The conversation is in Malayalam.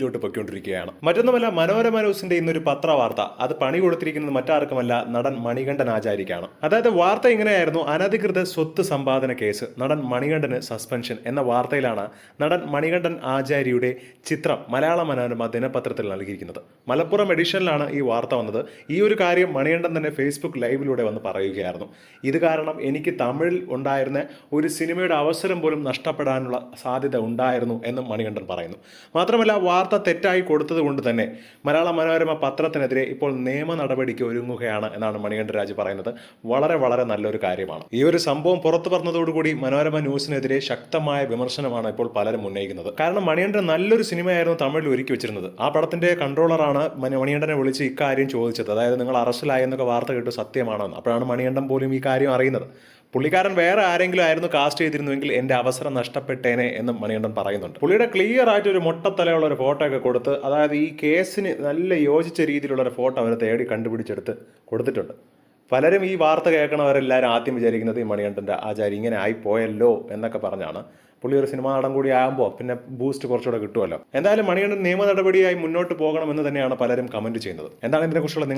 ോട്ട് പൊയ്ക്കൊണ്ടിരിക്കുകയാണ്. മറ്റൊന്നുമല്ല മനോരമ ന്യൂസിന്റെ ഇന്നൊരു പത്രവാർത്ത. അത് പണി കൊടുത്തിരിക്കുന്നത് മറ്റാർക്കുമല്ല നടൻ മണികണ്ഠൻ ആചാരിക്കാണ് അതായത് വാർത്ത ഇങ്ങനെയായിരുന്നു അനധികൃത സ്വത്ത് സമ്പാദന കേസ്. നടൻ മണികണ്ഠന് സസ്പെൻഷൻ എന്ന വാർത്തയിലാണ് നടൻ മണികണ്ഠൻ ആചാരിയുടെ ചിത്രം മലയാള മനോരമ ദിനപത്രത്തിൽ നൽകിയിരിക്കുന്നത്. മലപ്പുറം എഡിഷനിലാണ് ഈ വാർത്ത വന്നത്. ഈ ഒരു കാര്യം മണികണ്ഠൻ തന്നെ ഫേസ്ബുക്ക് ലൈവിലൂടെ വന്ന് പറയുകയായിരുന്നു. ഇത് കാരണം എനിക്ക് തമിഴിൽ ഉണ്ടായിരുന്ന ഒരു സിനിമയുടെ അവസരം പോലും നഷ്ടപ്പെടാനുള്ള സാധ്യത ഉണ്ടായിരുന്നു എന്നും മണികണ്ഠൻ പറയുന്നു. മാത്രമല്ല വാർത്ത തെറ്റായി കൊടുത്തത് കൊണ്ട് തന്നെ മലയാള മനോരമ പത്രത്തിനെതിരെ ഇപ്പോൾ നിയമ നടപടിക്ക് ഒരുങ്ങുകയാണ് എന്നാണ് മണികണ്ഠ രാജ് പറയുന്നത്. വളരെ വളരെ നല്ലൊരു കാര്യമാണ്. ഈ ഒരു സംഭവം പുറത്തു പറഞ്ഞതോടുകൂടി മനോരമ ന്യൂസിനെതിരെ ശക്തമായ വിമർശനമാണ് ഇപ്പോൾ പലരും ഉന്നയിക്കുന്നത്. കാരണം മണികണ്ഠൻ നല്ലൊരു സിനിമയായിരുന്നു തമിഴിൽ ഒരുക്കി വെച്ചിരുന്നത്. ആ പടത്തിന്റെ കൺട്രോളറാണ് മണി- മണികണ്ഠനെ വിളിച്ച് ഇക്കാര്യം ചോദിച്ചത്. അതായത് നിങ്ങൾ അറസ്റ്റിലായി എന്നൊക്കെ വാർത്ത കേട്ടു സത്യമാണോ അപ്പോഴാണ് മണികണ്ഠൻ പോലും ഈ കാര്യം അറിയുന്നത്. പുള്ളിക്കാരൻ വേറെ ആരെങ്കിലും ആയിരുന്നു കാസ്റ്റ് ചെയ്തിരുന്നുവെങ്കിൽ എന്റെ അവസരം നഷ്ടപ്പെട്ടേനെ എന്ന് മണികണ്ഠൻ പറയുന്നുണ്ട്. പുള്ളിയുടെ ക്ലിയർ ആയിട്ട് ഒരു മുട്ടത്തലയുള്ള ഒരു ഫോട്ടോ ഒക്കെ കൊടുത്ത് അതായത് ഈ കേസിന് നല്ല യോജിച്ച രീതിയിലുള്ള ഒരു ഫോട്ടോ അവരെ തേടി കണ്ടുപിടിച്ചെടുത്ത് കൊടുത്തിട്ടുണ്ട്. പലരും ഈ വാർത്ത കേൾക്കണവരെല്ലാവരും ആദ്യം വിചാരിക്കുന്നത് ഈ മണികണ്ഠന്റെ ആചാരി ഇങ്ങനെ ആയിപ്പോയല്ലോ എന്നൊക്കെ പറഞ്ഞാണ്. പുള്ളി ഒരു സിനിമ നടൻ കൂടി ആകുമ്പോൾ പിന്നെ ബൂസ്റ്റ് കുറച്ചുകൂടെ കിട്ടുമല്ലോ എന്തായാലും മണികണ്ഠൻ നിയമ നടപടിയായി മുന്നോട്ട് പോകണമെന്ന് തന്നെയാണ് പലരും കമന്റ് ചെയ്യുന്നത്. എന്താണ് ഇതിനെക്കുറിച്ചുള്ള